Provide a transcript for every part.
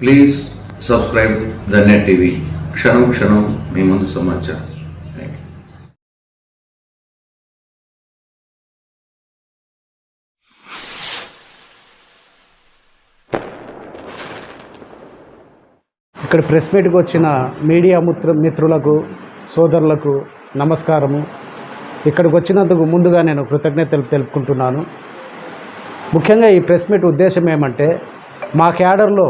Please subscribe the net TV క్షణం క్షణం మీ ముందు సమాచారం. ఇక్కడ ప్రెస్ మీట్కి వచ్చిన మీడియా మిత్ర మిత్రులకు సోదరులకు నమస్కారము. ఇక్కడికి వచ్చినందుకు ముందుగా నేను కృతజ్ఞతలు తెలుపుకుంటున్నాను. ముఖ్యంగా ఈ ప్రెస్ మీట్ ఉద్దేశం ఏమంటే మా క్యాడర్లో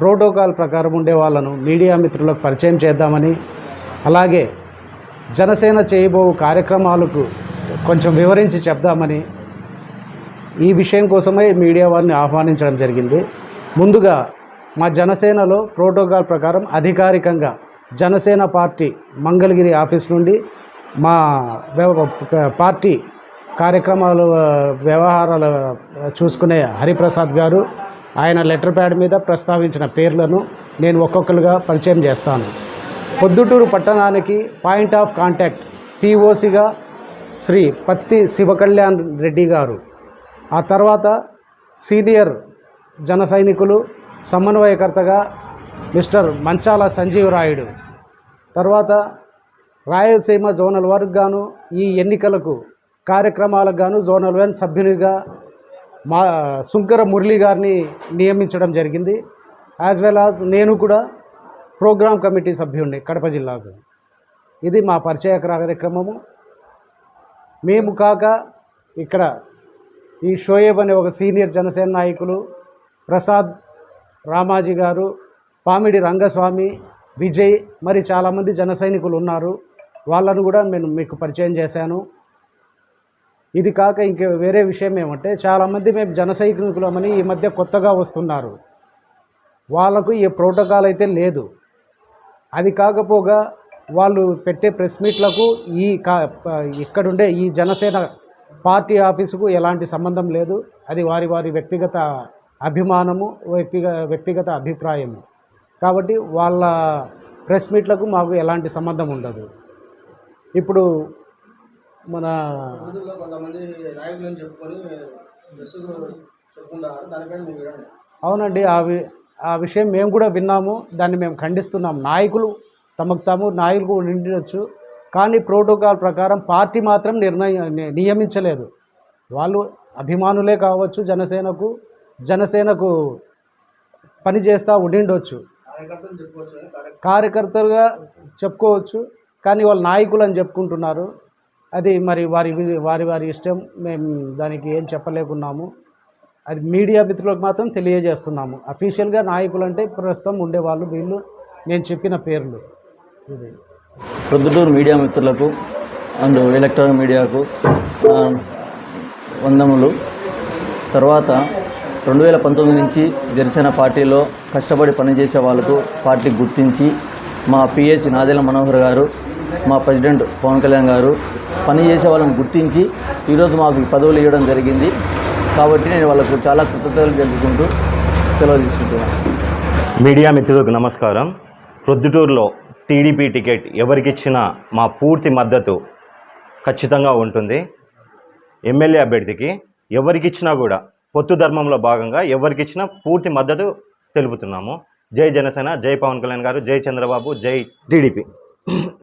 ప్రోటోకాల్ ప్రకారం ఉండే వాళ్ళను మీడియా మిత్రులకు పరిచయం చేద్దామని అలాగే జనసేన చేయబో కార్యక్రమాలకు కొంచెం వివరించి చెప్దామని ఈ విషయం కోసమే మీడియా వారిని ఆహ్వానించడం జరిగింది. ముందుగా మా జనసేనలో ప్రోటోకాల్ ప్రకారం అధికారికంగా జనసేన పార్టీ మంగళగిరి ఆఫీస్ నుండి మా పార్టీ కార్యక్రమాలు వ్యవహారాలు చూసుకునే హరిప్రసాద్ గారు ఆయన లెటర్ ప్యాడ్ మీద ప్రస్తావించిన పేర్లను నేను ఒక్కొక్కరుగా పరిచయం చేస్తాను. పొద్దుటూరు పట్టణానికి పాయింట్ ఆఫ్ కాంటాక్ట్ పిఓసిగా శ్రీ పత్తి శివకళ్యాణ్ రెడ్డి గారు. ఆ తర్వాత సీనియర్ జన సైనికులు సమన్వయకర్తగా మిస్టర్ మంచాల సంజీవ్ రాయుడు తర్వాత రాయలసీమ జోనల్ వర్క్ గాను ఈ ఎన్నికలకు కార్యక్రమాలకు గాను జోనల్ వన్ సభ్యునిగా మా సుంకర మురళి గారిని నియమించడం జరిగింది యాజ్ వెల్ యాజ్ నేను కూడా ప్రోగ్రామ్ కమిటీ సభ్యుడిని కడప జిల్లాకు. ఇది మా పరిచయ కార్యక్రమము. మేము కాక ఇక్కడ ఈ షోయేబ్ అనే ఒక సీనియర్ జనసేన నాయకులు ప్రసాద్ రామాజీ గారు పామిడి రంగస్వామి విజయ్ మరి చాలామంది జన ఉన్నారు. వాళ్ళను కూడా నేను మీకు పరిచయం చేశాను. ఇది కాక ఇంక వేరే విషయం ఏమంటే చాలామంది మేము జన సైనికులమని ఈ మధ్య కొత్తగా వస్తున్నారు. వాళ్ళకు ఈ ప్రోటోకాల్ అయితే లేదు. అది కాకపోగా వాళ్ళు పెట్టే ప్రెస్ మీట్లకు ఈ కా ఇక్కడుండే ఈ జనసేన పార్టీ ఆఫీసుకు ఎలాంటి సంబంధం లేదు. అది వారి వారి వ్యక్తిగత అభిమానము వ్యక్తిగ వ్యక్తిగత అభిప్రాయము. కాబట్టి వాళ్ళ ప్రెస్ మీట్లకు మాకు ఎలాంటి సంబంధం ఉండదు. ఇప్పుడు మన అవునండి ఆ వి ఆ విషయం మేము కూడా విన్నాము. దాన్ని మేము ఖండిస్తున్నాం. నాయకులు తమకు తాము నాయకులు నిండొచ్చు కానీ ప్రోటోకాల్ ప్రకారం పార్టీ మాత్రం నిర్ణయం నియమించలేదు. వాళ్ళు అభిమానులే కావచ్చు జనసేనకు జనసేనకు పని చేస్తూ ఉండిండొచ్చు. కార్యకర్తలుగా చెప్పుకోవచ్చు. కానీ వాళ్ళు నాయకులు అని చెప్పుకుంటున్నారు. అది మరి వారి వారి వారి ఇష్టం. మేము దానికి ఏం చెప్పలేకున్నాము. అది మీడియా మిత్రులకు మాత్రం తెలియజేస్తున్నాము. అఫీషియల్గా నాయకులు అంటే ప్రస్తుతం ఉండేవాళ్ళు వీళ్ళు. నేను చెప్పిన పేర్లు. ఇది. ప్రొద్దుటూరు మీడియా మిత్రులకు అండ్ ఎలక్ట్రానిక్ మీడియాకు వందములు. తర్వాత రెండు వేల పంతొమ్మిది నుంచి జనసేన పార్టీలో కష్టపడి పనిచేసే వాళ్ళకు పార్టీ గుర్తించి మా పిఎస్సి నాదెల మనోహర్ గారు మా ప్రెసిడెంట్ పవన్ కళ్యాణ్ గారు పనిచేసే వాళ్ళని గుర్తించి ఈరోజు మాకు పదవులు ఇవ్వడం జరిగింది. కాబట్టి నేను వాళ్ళకు చాలా కృతజ్ఞతలు తెలుపుకుంటూ సెలవు తీసుకుంటున్నాను. మీడియా మిత్రులకు నమస్కారం. ప్రొద్దుటూరులో టీడీపీ టికెట్ ఎవరికిచ్చినా మా పూర్తి మద్దతు ఖచ్చితంగా ఉంటుంది. ఎమ్మెల్యే అభ్యర్థికి ఎవరికిచ్చినా కూడా పొత్తు ధర్మంలో భాగంగా ఎవరికిచ్చినా పూర్తి మద్దతు తెలుపుతున్నాము. జై జనసేన జై పవన్ కళ్యాణ్ గారు జై చంద్రబాబు జై టీడీపీ.